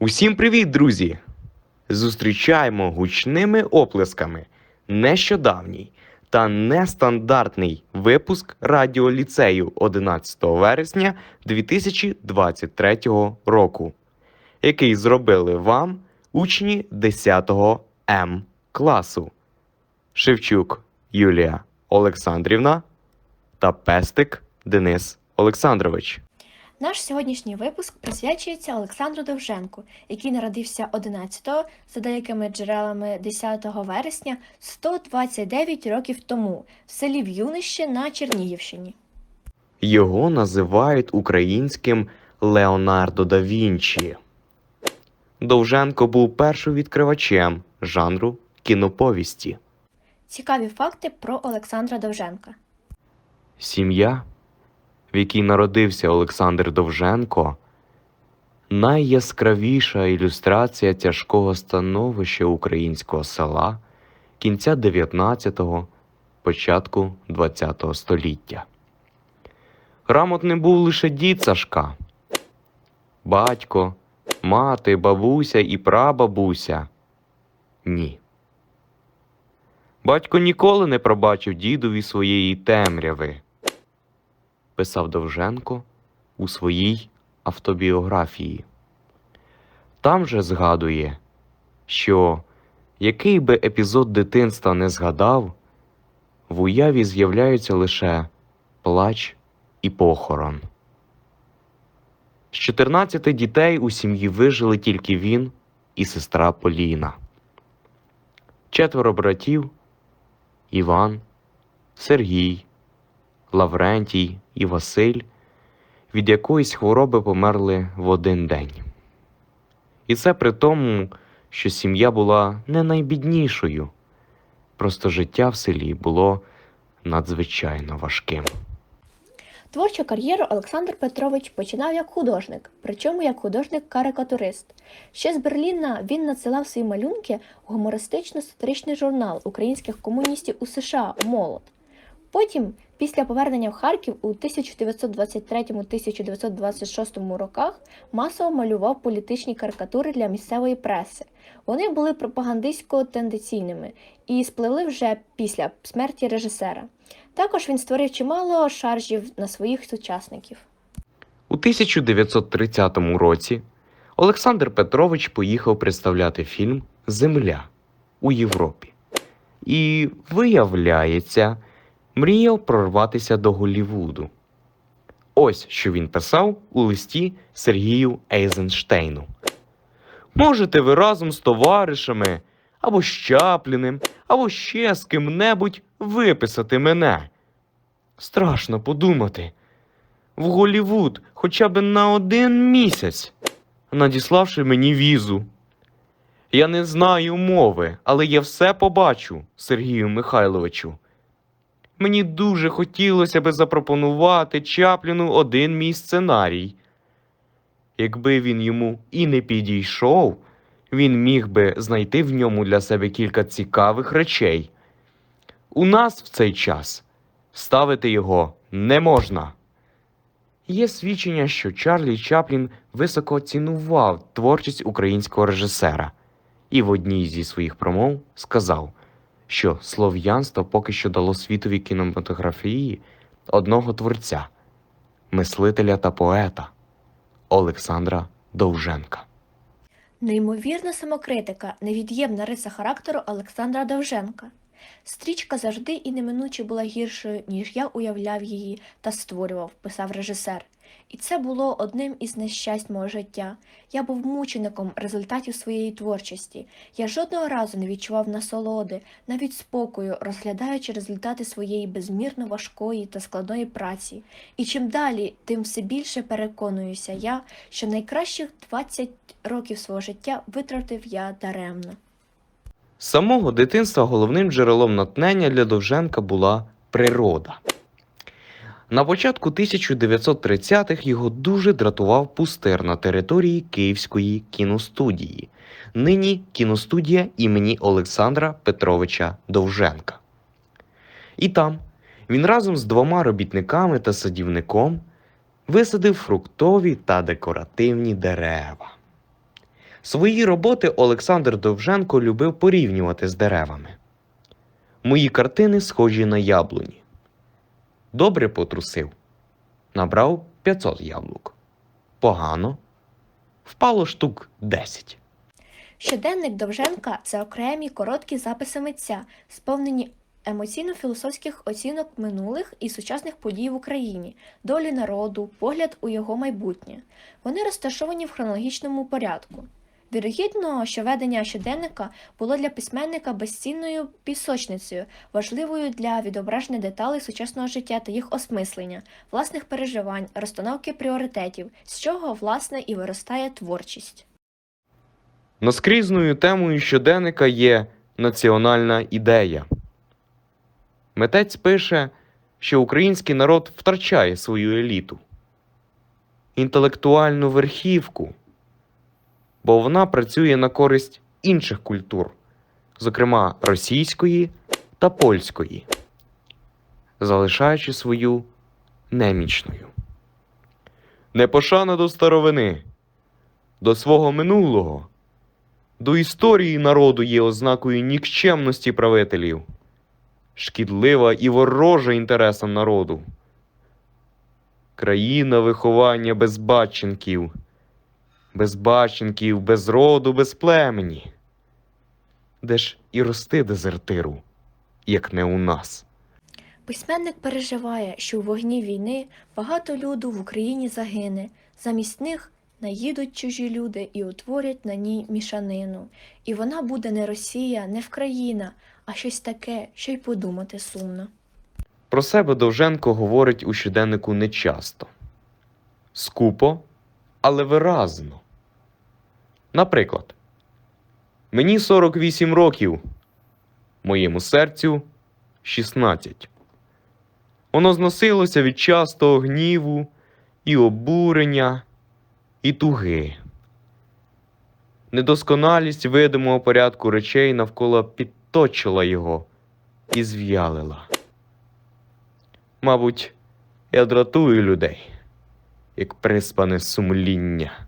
Усім привіт, друзі! Зустрічаємо гучними оплесками нещодавній та нестандартний випуск радіоліцею 11 вересня 2023 року, який зробили вам учні 10 М класу Шевчук Юлія Олександрівна та Пестик Денис Олександрович. Наш сьогоднішній випуск присвячується Олександру Довженку, який народився 11-го, за деякими джерелами 10 вересня 129 років тому в селі В'юнище на Чернігівщині. Його називають українським Леонардо да Вінчі. Довженко був першовідкривачем жанру кіноповісті. Цікаві факти про Олександра Довженка. Сім'я, в якій народився Олександр Довженко, найяскравіша ілюстрація тяжкого становища українського села кінця 19-го, початку 20-го століття. Грамотним був лише дід Сашка, батько, мати, бабуся і прабабуся. Ні. Батько ніколи не пробачив дідові своєї темряви, писав Довженко у своїй автобіографії. Там же згадує, що який би епізод дитинства не згадав, в уяві з'являються лише плач і похорон. З 14 дітей у сім'ї вижили тільки він і сестра Поліна. Четверо братів Іван, Сергій, Лаврентій і Василь від якоїсь хвороби померли в один день. І це при тому, що сім'я була не найбіднішою, просто життя в селі було надзвичайно важким. Творчу кар'єру Олександр Петрович починав як художник, причому як художник-карикатурист. Ще з Берліна він надсилав свої малюнки у гумористично-сатиричний журнал українських комуністів у США Молот. Потім, після повернення в Харків у 1923-1926 роках, масово малював політичні карикатури для місцевої преси. Вони були пропагандистсько-тенденційними і спливли вже після смерті режисера. Також він створив чимало шаржів на своїх сучасників. У 1930 році Олександр Петрович поїхав представляти фільм Земля у Європі. І, виявляється, мріяв прорватися до Голлівуду. Ось що він писав у листі Сергію Ейзенштейну. Можете ви разом з товаришами або з Чапліним, або ще з ким-небудь виписати мене. Страшно подумати. В Голлівуд хоча б на один місяць, надіславши мені візу. Я не знаю мови, але я все побачу, Сергію Михайловичу. Мені дуже хотілося би запропонувати Чапліну один мій сценарій. Якби він йому і не підійшов, він міг би знайти в ньому для себе кілька цікавих речей. У нас в цей час ставити його не можна. Є свідчення, що Чарлі Чаплін високо цінував творчість українського режисера і в одній зі своїх промов сказав, що слов'янство поки що дало світовій кінематографії одного творця, мислителя та поета Олександра Довженка. Неймовірна самокритика, невід'ємна риса характеру Олександра Довженка. Стрічка завжди і неминуче була гіршою, ніж я уявляв її та створював, писав режисер. І це було одним із нещасть мого життя. Я був мучеником результатів своєї творчості. Я жодного разу не відчував насолоди, навіть спокою, розглядаючи результати своєї безмірно важкої та складної праці. І чим далі, тим все більше переконуюся я, що найкращих 20 років свого життя витратив я даремно. З самого дитинства головним джерелом натхнення для Довженка була природа. На початку 1930-х його дуже дратував пустир на території Київської кіностудії, нині кіностудія імені Олександра Петровича Довженка. І там він разом з двома робітниками та садівником висадив фруктові та декоративні дерева. Свої роботи Олександр Довженко любив порівнювати з деревами. Мої картини схожі на яблуні. Добре потрусив. Набрав 500 яблук. Погано. Впало штук 10. Щоденник Довженка це окремі короткі записи митця, сповнені емоційно-філософських оцінок минулих і сучасних подій в Україні, долі народу, погляд у його майбутнє. Вони розташовані в хронологічному порядку. Вірогідно, що ведення щоденника було для письменника безцінною пісочницею, важливою для відображення деталей сучасного життя та їх осмислення, власних переживань, розстановки пріоритетів, з чого, власне, і виростає творчість. Наскрізною темою щоденника є національна ідея. Митець пише, що український народ втрачає свою еліту, інтелектуальну верхівку, бо вона працює на користь інших культур, зокрема російської та польської, залишаючи свою немічною. Непошана до старовини, до свого минулого. До історії народу є ознакою нікчемності правителів, шкідлива і ворожа інтересам народу. Країна виховання безбатченків, безбатченків, без роду, без племені. Де ж і рости дезертиру, як не у нас. Письменник переживає, що у вогні війни багато люду в Україні загине, замість них наїдуть чужі люди і утворять на ній мішанину. І вона буде не Росія, не Вкраїна, а щось таке, що й подумати сумно. Про себе Довженко говорить у щоденнику нечасто. Скупо, але виразно. Наприклад, мені 48 років, моєму серцю 16. Воно зносилося від частого гніву і обурення, і туги. Недосконалість видимого порядку речей навколо підточила його і зв'ялила. Мабуть, я дратую людей, як приспане сумління.